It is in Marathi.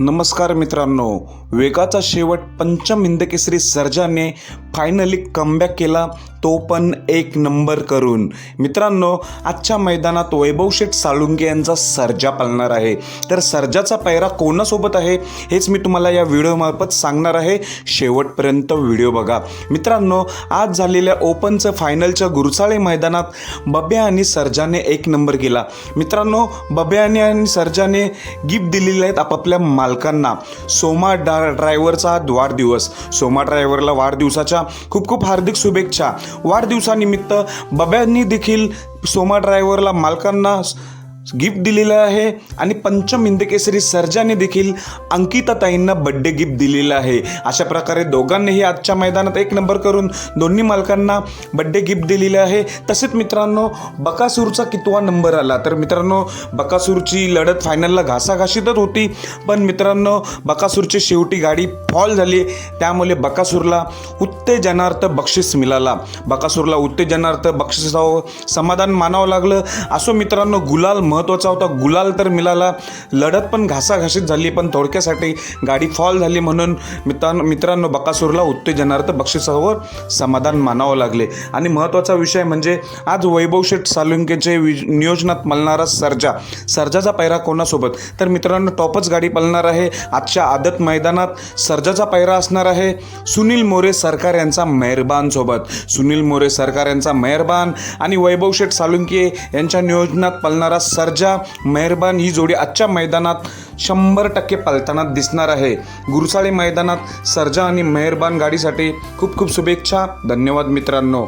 नमस्कार मित्रांनो. वेगाचा शेवट पंचम हिंदकेसरी सर्जाने फायनली कमबॅक केला तो पण एक नंबर करून. मित्रांनो आजच्या मैदानात वैभव शेठ साळुंके यांचा सर्जा पालणार आहे. तर सर्जाचा पैरा कोणासोबत आहे हेच मी तुम्हाला या व्हिडिओमार्फत सांगणार आहे. शेवटपर्यंत व्हिडिओ बघा. मित्रांनो आज झालेल्या ओपनचं फायनलच्या गुरसाळे मैदानात बब्या आणि सर्जाने एक नंबर केला. मित्रांनो बब्याने आणि सर्जाने गिफ्ट दिलेले आहेत आपापल्या मालकांना. सोमा डा ड्रायव्हरचा वाढदिवस सोमा ड्रायव्हरला वाढदिवसाच्या खूप खूप हार्दिक शुभेच्छा. वाढदिवसानिमित्त बब्यांनी देखील सोमा ड्रायव्हरला मालकांना गिफ्ट दिलेलं आहे. आणि पंचम हिंदकेसरी सर्जाने देखील अंकिताताईंना बड्डे गिफ्ट दिलेलं आहे. अशा प्रकारे दोघांनीही आजच्या मैदानात एक नंबर करून दोन्ही मालकांना बड्डे गिफ्ट दिलेले आहे. तसेच मित्रांनो बकासूरचा कितवा नंबर आला. तर मित्रांनो बकासूरची लढत फायनलला घासाघाशीतच होती. पण मित्रांनो बकासूरची शेवटी गाडी फॉल झाली. त्यामुळे बकासूरला उत्तेजनार्थ बक्षीस मिळाला. बकासूरला उत्तेजनार्थ बक्षिसावं समाधान मानावं लागलं. असो मित्रांनो गुलाल महत्त्वाचा होता. गुलाल तर मिळाला लढत पण घासाघाशीत झाली पण थोडक्यासाठी गाडी फॉल झाली म्हणून मित्रांनो मित्रांनो बकासूरला उत्तेजनार्थ बक्षिसावर समाधान मानावं लागले. आणि महत्त्वाचा विषय म्हणजे आज वैभव शेठ सालुंकेचे वि नियोजनात मलणारा सर्जा. सर्जाचा पैरा कोणासोबत? तर मित्रांनो टॉपच गाडी पलणार आहे. आजच्या आदत मैदानात सर्जाचा पैरा असणार आहे सुनील मोरे सरकार यांचा मेहरबान सोबत. सुनील मोरे सरकार यांचा मेहरबान आणि वैभव शेठ सालुंके यांच्या नियोजनात पलणारा सर्जा मेहरबान ही जोडी आजच्या मैदानात शंभर टक्के पालताना दिसणार आहे. गुरुसाळे मैदानात सर्जा आणि मेहरबान गाडीसाठी खूप खूप शुभेच्छा. धन्यवाद मित्रांनो.